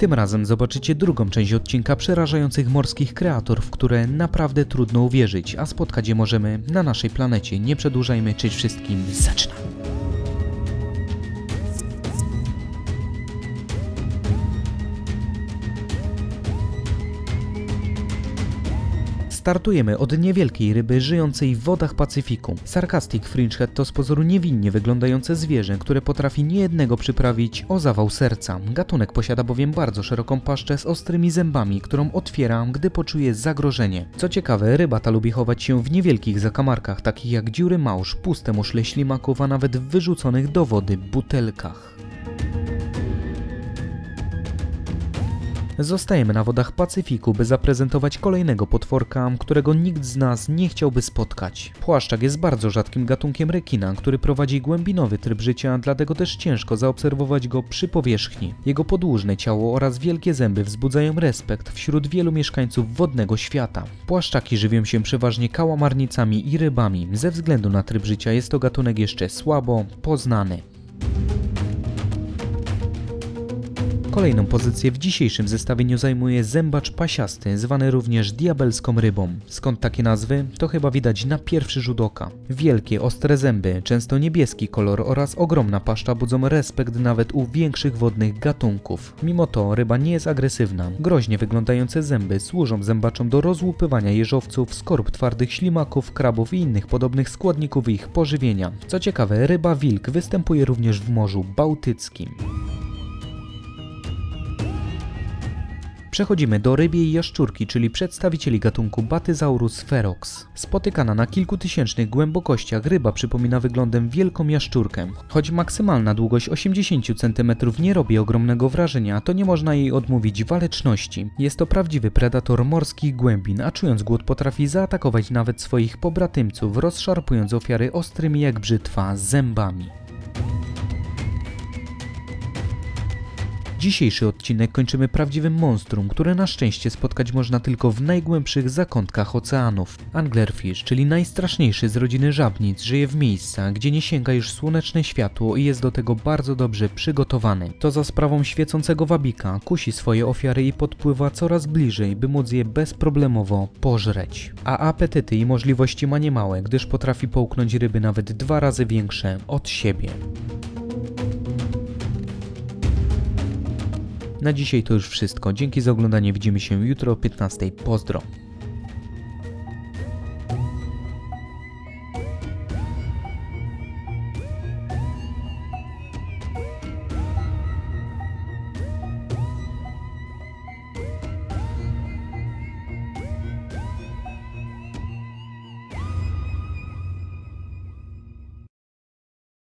Tym razem zobaczycie drugą część odcinka przerażających morskich kreatur, w które naprawdę trudno uwierzyć, a spotkać je możemy na naszej planecie. Nie przedłużajmy, cześć wszystkim, zaczynam! Startujemy od niewielkiej ryby żyjącej w wodach Pacyfiku. Sarcastic Fringehead to z pozoru niewinnie wyglądające zwierzę, które potrafi niejednego przyprawić o zawał serca. Gatunek posiada bowiem bardzo szeroką paszczę z ostrymi zębami, którą otwiera, gdy poczuje zagrożenie. Co ciekawe, ryba ta lubi chować się w niewielkich zakamarkach, takich jak dziury małż, puste muszle ślimaków, a nawet w wyrzuconych do wody butelkach. Zostajemy na wodach Pacyfiku, by zaprezentować kolejnego potworka, którego nikt z nas nie chciałby spotkać. Płaszczak jest bardzo rzadkim gatunkiem rekina, który prowadzi głębinowy tryb życia, dlatego też ciężko zaobserwować go przy powierzchni. Jego podłużne ciało oraz wielkie zęby wzbudzają respekt wśród wielu mieszkańców wodnego świata. Płaszczaki żywią się przeważnie kałamarnicami i rybami. Ze względu na tryb życia jest to gatunek jeszcze słabo poznany. Kolejną pozycję w dzisiejszym zestawieniu zajmuje zębacz pasiasty, zwany również diabelską rybą. Skąd takie nazwy? To chyba widać na pierwszy rzut oka. Wielkie, ostre zęby, często niebieski kolor oraz ogromna paszcza budzą respekt nawet u większych wodnych gatunków. Mimo to ryba nie jest agresywna. Groźnie wyglądające zęby służą zębaczom do rozłupywania jeżowców, skorup twardych ślimaków, krabów i innych podobnych składników ich pożywienia. Co ciekawe, ryba wilk występuje również w Morzu Bałtyckim. Przechodzimy do rybiej jaszczurki, czyli przedstawicieli gatunku Batyzaurus ferox. Spotykana na kilkutysięcznych głębokościach, ryba przypomina wyglądem wielką jaszczurkę. Choć maksymalna długość 80 cm nie robi ogromnego wrażenia, to nie można jej odmówić waleczności. Jest to prawdziwy predator morskich głębin, a czując głód potrafi zaatakować nawet swoich pobratymców, rozszarpując ofiary ostrymi jak brzytwa zębami. Dzisiejszy odcinek kończymy prawdziwym monstrum, które na szczęście spotkać można tylko w najgłębszych zakątkach oceanów. Anglerfish, czyli najstraszniejszy z rodziny żabnic, żyje w miejscach, gdzie nie sięga już słoneczne światło i jest do tego bardzo dobrze przygotowany. To za sprawą świecącego wabika kusi swoje ofiary i podpływa coraz bliżej, by móc je bezproblemowo pożreć. A apetyty i możliwości ma niemałe, gdyż potrafi połknąć ryby nawet dwa razy większe od siebie. Na dzisiaj to już wszystko. Dzięki za oglądanie. Widzimy się jutro o 15. Pozdro.